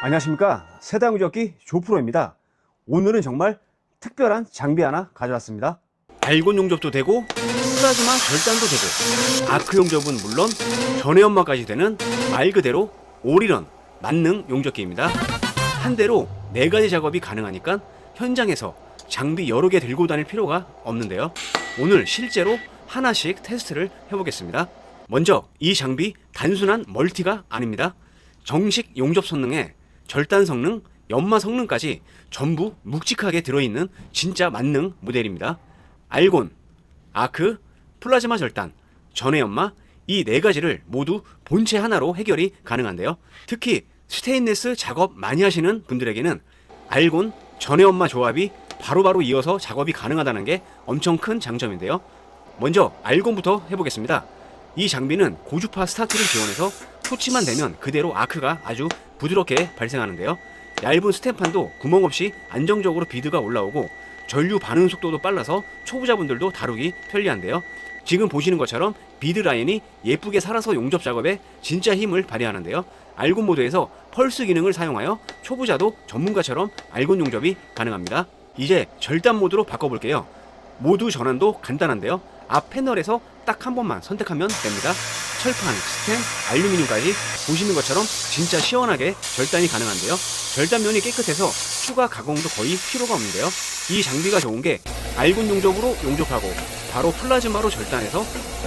안녕하십니까? 세다용접기 조프로입니다. 오늘은 정말 특별한 장비 하나 가져왔습니다. 알곤 용접도 되고 플라즈마 절단도 되고 아크 용접은 물론 전해 연마까지 되는 말 그대로 올인원 만능 용접기입니다. 한 대로 네 가지 작업이 가능하니까 현장에서 장비 여러 개 들고 다닐 필요가 없는데요. 오늘 실제로 하나씩 테스트를 해보겠습니다. 먼저 이 장비 단순한 멀티가 아닙니다. 정식 용접 성능에 절단 성능, 연마 성능까지 전부 묵직하게 들어있는 진짜 만능 모델입니다. 알곤, 아크, 플라즈마 절단, 전해 연마 이 네 가지를 모두 본체 하나로 해결이 가능한데요. 특히 스테인레스 작업 많이 하시는 분들에게는 알곤, 전해 연마 조합이 바로바로 이어서 작업이 가능하다는 게 엄청 큰 장점인데요. 먼저 알곤부터 해보겠습니다. 이 장비는 고주파 스타트를 지원해서 토치만 되면 그대로 아크가 아주 부드럽게 발생하는데요. 얇은 스텝판도 구멍 없이 안정적으로 비드가 올라오고 전류 반응 속도도 빨라서 초보자분들도 다루기 편리한데요. 지금 보시는 것처럼 비드 라인이 예쁘게 살아서 용접 작업에 진짜 힘을 발휘하는데요. 알곤 모드에서 펄스 기능을 사용하여 초보자도 전문가처럼 알곤 용접이 가능합니다. 이제 절단 모드로 바꿔볼게요. 모두 전환도 간단한데요. 앞 패널에서 딱 한 번만 선택하면 됩니다. 철판, 스텐, 알루미늄까지 보시는 것처럼 진짜 시원하게 절단이 가능한데요. 절단면이 깨끗해서 추가 가공도 거의 필요가 없는데요. 이 장비가 좋은 게 알곤 용접으로 용접하고 바로 플라즈마로 절단해서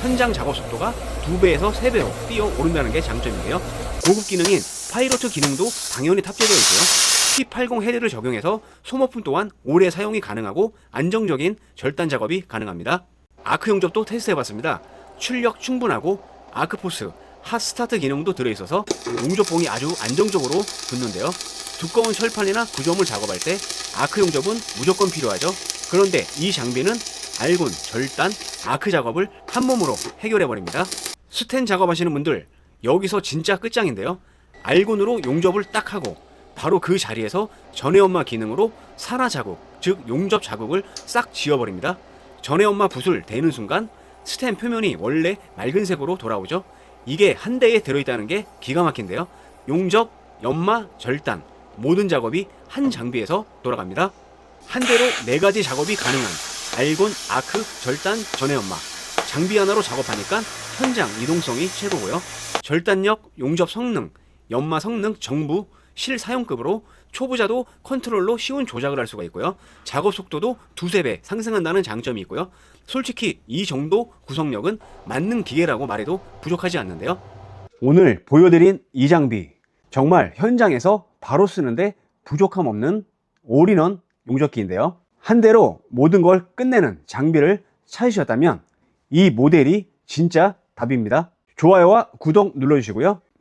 현장 작업 속도가 2배에서 3배로 뛰어 오른다는 게 장점인데요. 고급 기능인 파이로트 기능도 당연히 탑재되어 있고요. P80 헤드를 적용해서 소모품 또한 오래 사용이 가능하고 안정적인 절단 작업이 가능합니다. 아크 용접도 테스트해봤습니다. 출력 충분하고 아크포스, 핫스타트 기능도 들어있어서 용접봉이 아주 안정적으로 붙는데요. 두꺼운 철판이나 구조물 작업할 때 아크 용접은 무조건 필요하죠. 그런데 이 장비는 알곤, 절단, 아크 작업을 한 몸으로 해결해버립니다. 스텐 작업하시는 분들 여기서 진짜 끝장인데요. 알곤으로 용접을 딱 하고 바로 그 자리에서 전해 엄마 기능으로 산화 자국, 즉 용접 자국을 싹 지워버립니다. 전해 엄마 붓을 대는 순간 스텐 표면이 원래 맑은 색으로 돌아오죠. 이게 한 대에 들어있다는 게 기가 막힌데요. 용접, 연마, 절단 모든 작업이 한 장비에서 돌아갑니다. 한 대로 네 가지 작업이 가능한 알곤, 아크, 절단, 전해 연마 장비 하나로 작업하니까 현장 이동성이 최고고요. 절단력, 용접 성능, 연마 성능 정부 실사용급으로 초보자도 컨트롤로 쉬운 조작을 할 수가 있고요. 작업 속도도 두세 배 상승한다는 장점이 있고요. 솔직히 이 정도 구성력은 만능 기계라고 말해도 부족하지 않는데요. 오늘 보여드린 이 장비 정말 현장에서 바로 쓰는데 부족함 없는 올인원 용접기인데요. 한 대로 모든 걸 끝내는 장비를 찾으셨다면 이 모델이 진짜 답입니다. 좋아요와 구독 눌러주시고요.